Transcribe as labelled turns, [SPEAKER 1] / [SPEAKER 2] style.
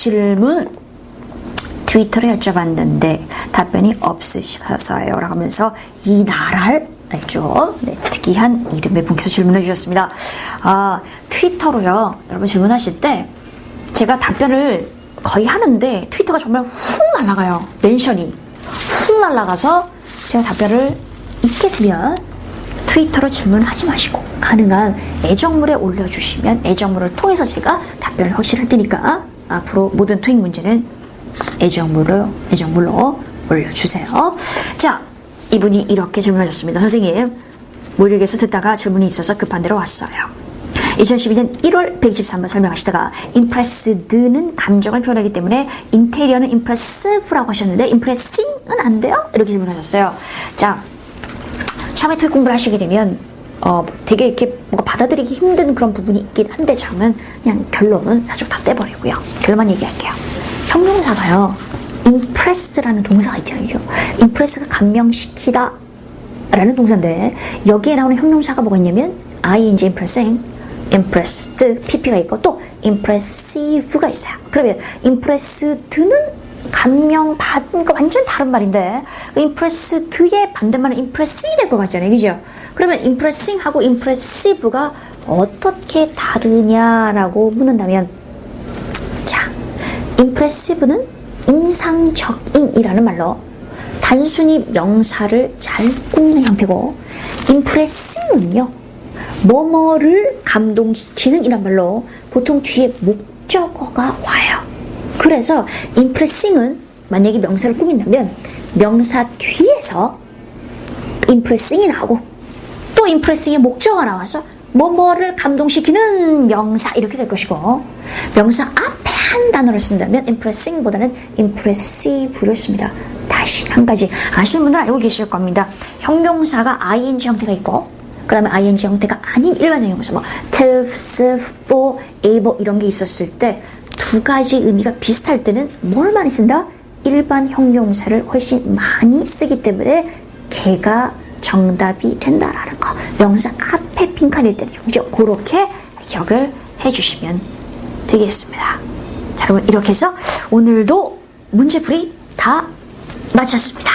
[SPEAKER 1] 질문 트위터로 여쭤봤는데 답변이 없으셔서요. 라고 하면서 이 나라를 죠 네, 특이한 이름의 분께서 질문해 주셨습니다. 아, 트위터로요. 여러분 질문하실 때 제가 답변을 거의 하는데 트위터가 정말 훅 날아가요. 멘션이. 훅 날아가서 제가 답변을 잊게 되면 트위터로 질문하지 마시고 가능한 애정물에 올려주시면 애정물을 통해서 제가 답변을 확실할 테니까 앞으로 모든 토익 문제는 애정물로 애정물로 올려주세요. 자, 이분이 이렇게 질문하셨습니다. 선생님, 모르겠어 듣다가 질문이 있어서 급한 대로 왔어요. 2012년 1월 123번 설명하시다가 impressed는 감정을 표현하기 때문에 인테리어는 impressive라고 하셨는데 impressing은 안 돼요? 이렇게 질문하셨어요. 자, 처음에 토익 공부를 하시게 되면 어, 되게 이렇게 뭔가 받아들이기 힘든 그런 부분이 있긴 한데 저는 그냥 결론은 나중 다 떼버리고요. 결론만 얘기할게요. 형용사가요. impress라는 동사가 있잖아요. impress가 감명시키다 라는 동사인데 여기에 나오는 형용사가 뭐가 있냐면 ing impressing, impressed, pp가 있고 또 impressive가 있어요. 그러면 impressed는 감명 받은 거 완전 다른 말인데 impressed의 반대말은 impressing 될것 같잖아요. 그죠? 그러면 impressing하고 impressive가 어떻게 다르냐라고 묻는다면 자, impressive는 인상적인이라는 말로 단순히 명사를 잘 꾸미는 형태고 impressing은요 뭐뭐를 감동시키는 이란 말로 보통 뒤에 목적어가 와요. 그래서 impressing은 만약에 명사를 꾸민다면 명사 뒤에서 impressing이 나오고 또 impressing의 목적어가 나와서 뭐뭐를 감동시키는 명사 이렇게 될 것이고 명사 앞에 한 단어를 쓴다면 impressing보다는 impressive를 씁니다. 다시 한 가지 아시는 분들 알고 계실 겁니다. 형용사가 ing 형태가 있고 그 다음에 ing 형태가 아닌 일반 형용사 뭐 to, serve, for, able 이런 게 있었을 때 두 가지 의미가 비슷할 때는 뭘 많이 쓴다? 일반 형용사를 훨씬 많이 쓰기 때문에 걔가 정답이 된다라는 거. 명사 앞에 빈칸일 때는 그죠? 그렇게 기억을 해주시면 되겠습니다. 자, 여러분 이렇게 해서 오늘도 문제풀이 다 마쳤습니다.